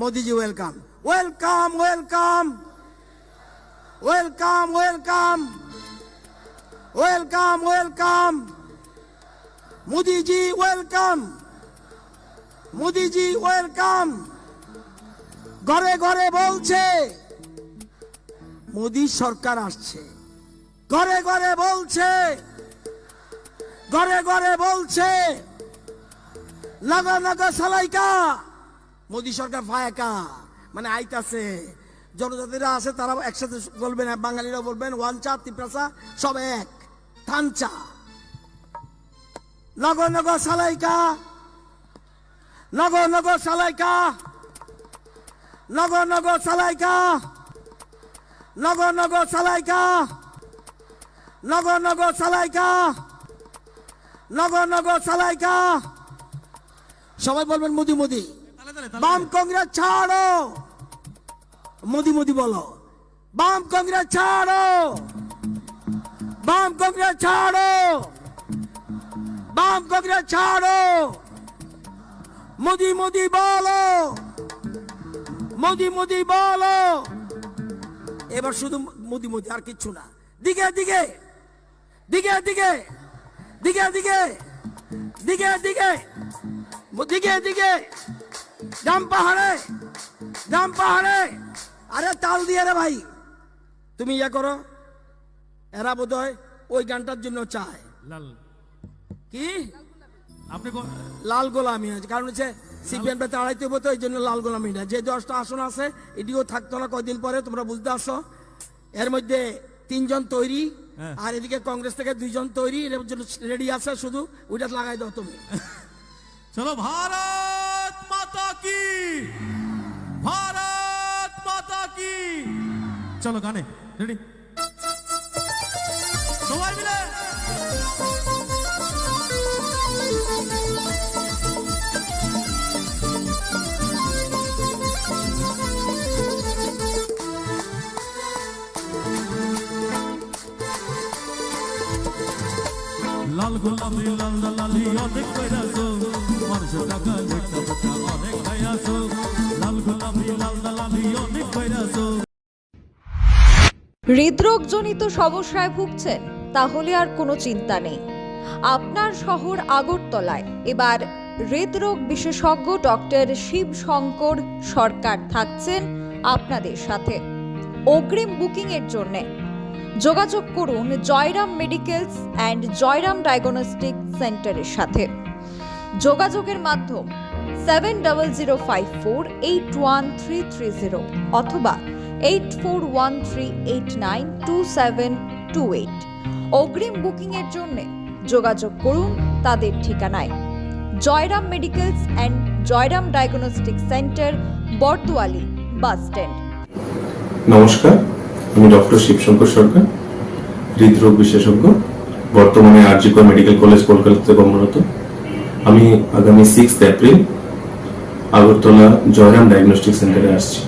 Modiji welcome welcome welcome welcome welcome welcome welcome Modiji welcome Modiji welcome ঘরে ঘরে বলছে, মোদি সরকার আসছে। ঘরে ঘরে বলছে, ঘরে ঘরে বলছে লগা লগা সালাইকা। মোদি সরকার ফায়াকা মানে আইতাছে। জনজাতিরা আছে তারা একসাথে বলবেন বাঙালিরা বলবেন, ওয়ান চা তিপ্রাসা সব এক। থানচা নগর নগর সালাইকা নগর নগর সালাইকা নগ নগ সালাইকা নগ নগর সালাইকা নগ নগর সালাইকা নগ নগর সালাইকা সবাই বলবেন, মোদি মোদি। বাম কংগ্রেস ছাড়ো। মোদি মোদি বলো। বাম কংগ্রেস ছাড়ো। বাম কংগ্রেস ছাড়ো। বাম কংগ্রেস ছাড়ো। মোদি মোদি বলো। মোদি মোদি বলো। এবার শুধু মোদি মোদি আর কিচ্ছু না। দিকে দিকে। দিকে দিকে। দিকে দিকে। দিকে দিকে। দিকে দিকে। পাহাড়ে ডাম পাহাড়ে। আরে তাল দিয়ে রে ভাই। তুমি ইয়া করো এরা বোধ ওই গানটার জন্য চায়। লাল। কি? আপনি লাল গোলামি আছে কারণ হচ্ছে সিপিএম টা তাড়াইতে হব তো এই জন্য লাল গোলামিটা যে দশটা আসন আছে এটিও থাকতো না কয়দিন পরে তোমরা বুঝতে আসো। এর মধ্যে তিনজন তৈরি হ্যাঁ। আর এদিকে কংগ্রেস থেকে দুইজন তৈরি এর জন্য রেডি আছে শুধু ওইটা লাগাই দাও তুমি। চলো ভারত! চলো গানে রেডি সবাই মিলে লাল গোলাপি লাল লালি অনেক কইরাছো মানুষের টাকা লেখা বোকা অনেক খাইয়াছো লাল গোলাপি লাল লালি অনেক কইরাছো হৃদরোগজনিত সমস্যায় ভুগছেন, তাহলে আর কোনো চিন্তা নেই। আপনার শহর আগরতলায়। এবার হৃদরোগ বিশেষজ্ঞ ডক্টর শিব শঙ্কর সরকার থাকছেন আপনাদের সাথে। অগ্রিম বুকিং এর জন্য যোগাযোগ করুন Jairam medicals and Jairam diagnostic সেন্টারের সাথে। যোগাযোগের মাধ্যম seven double zero five four eight one three three zero অথবা eight four one three eight nine two seven two eight অগ্রিম বুকিংয়ের জন্য যোগাযোগ করুন তাদের ঠিকানায়। Jairam medicals and Jairam diagnostic centre Bardowali bus stand. নমস্কার, আমি ডক্টর শিবশঙ্কর সরকার, হৃদরোগ বিশেষজ্ঞ, বর্তমানে আরজিকর মেডিকেল কলেজ, কলকাতাতে কর্মরত। আমি আগামী six April Agartala Jairam diagnostic সেন্টারে আসছি।